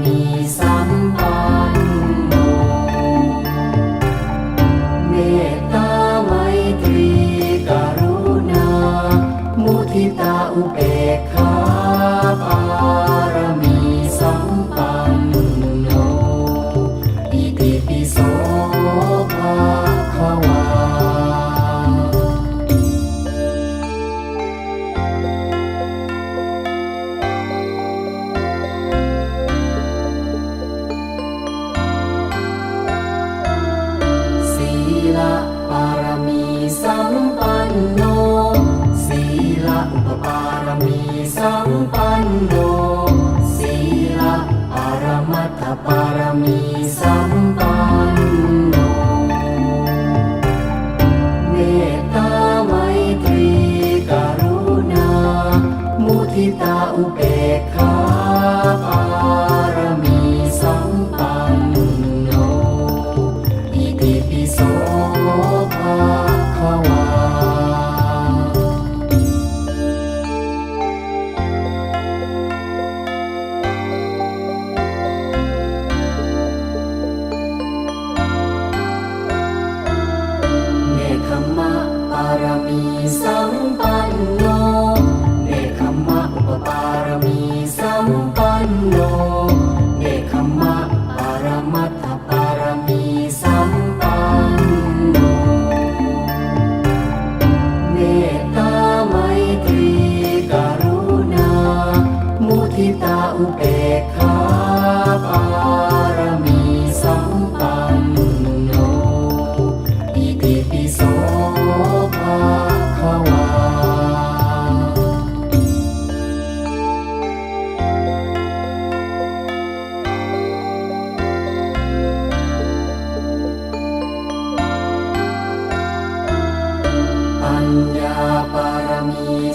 me. Lord.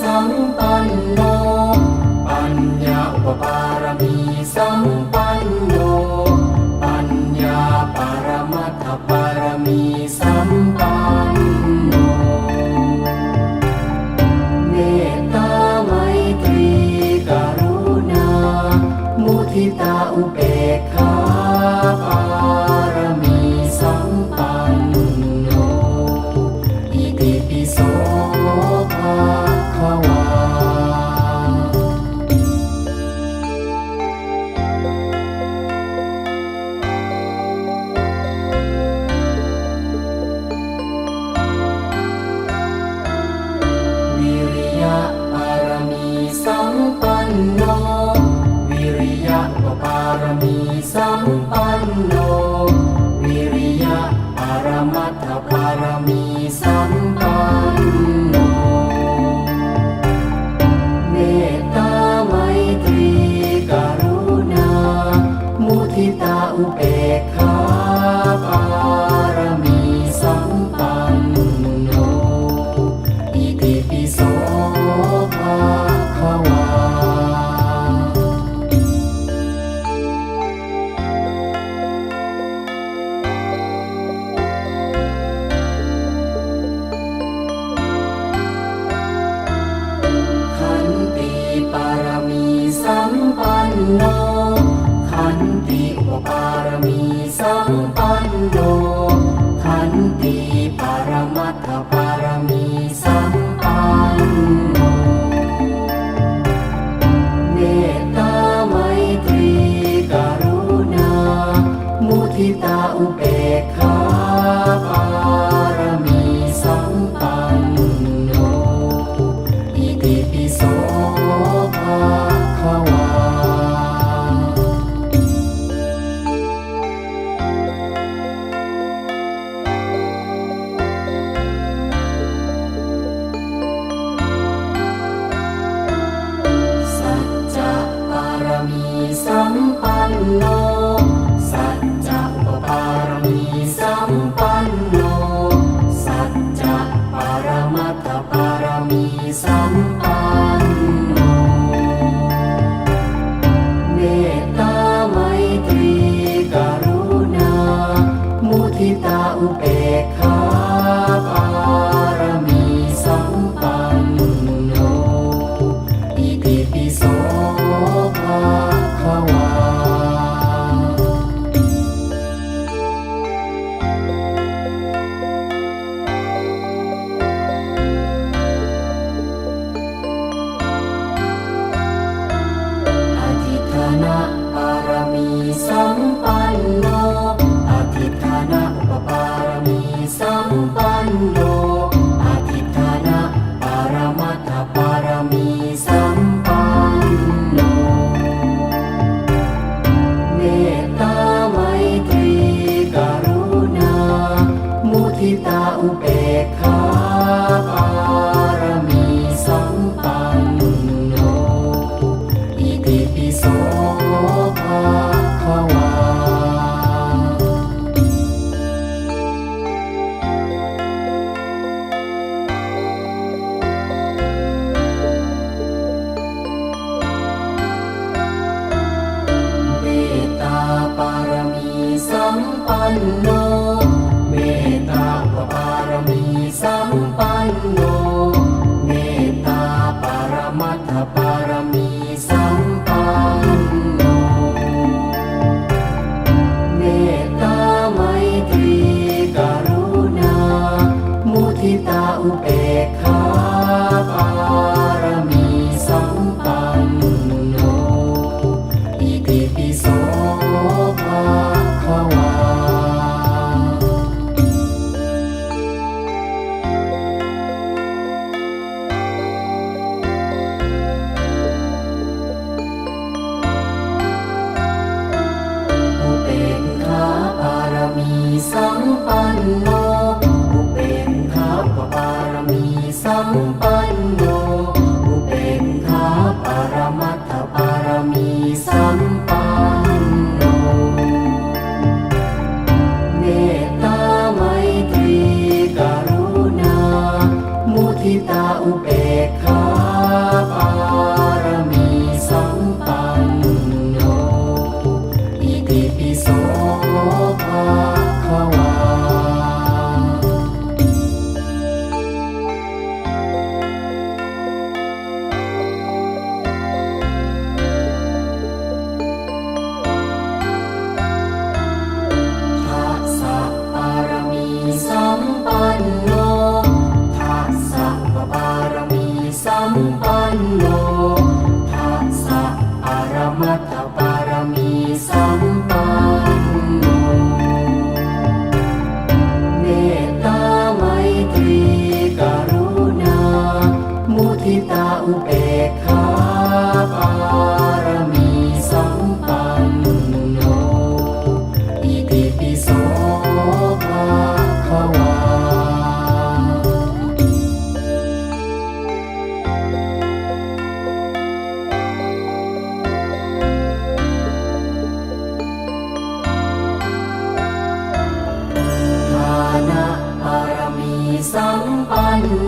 สัมปันโน ปัญญาอุปปารมีสัมปันโน ปัญญาปารมัตถปารมีสัมปันโน เมตตาไมตรีกรุณา มุทิตาอุเบกขา bye. na parang ตาอุเบกขา สั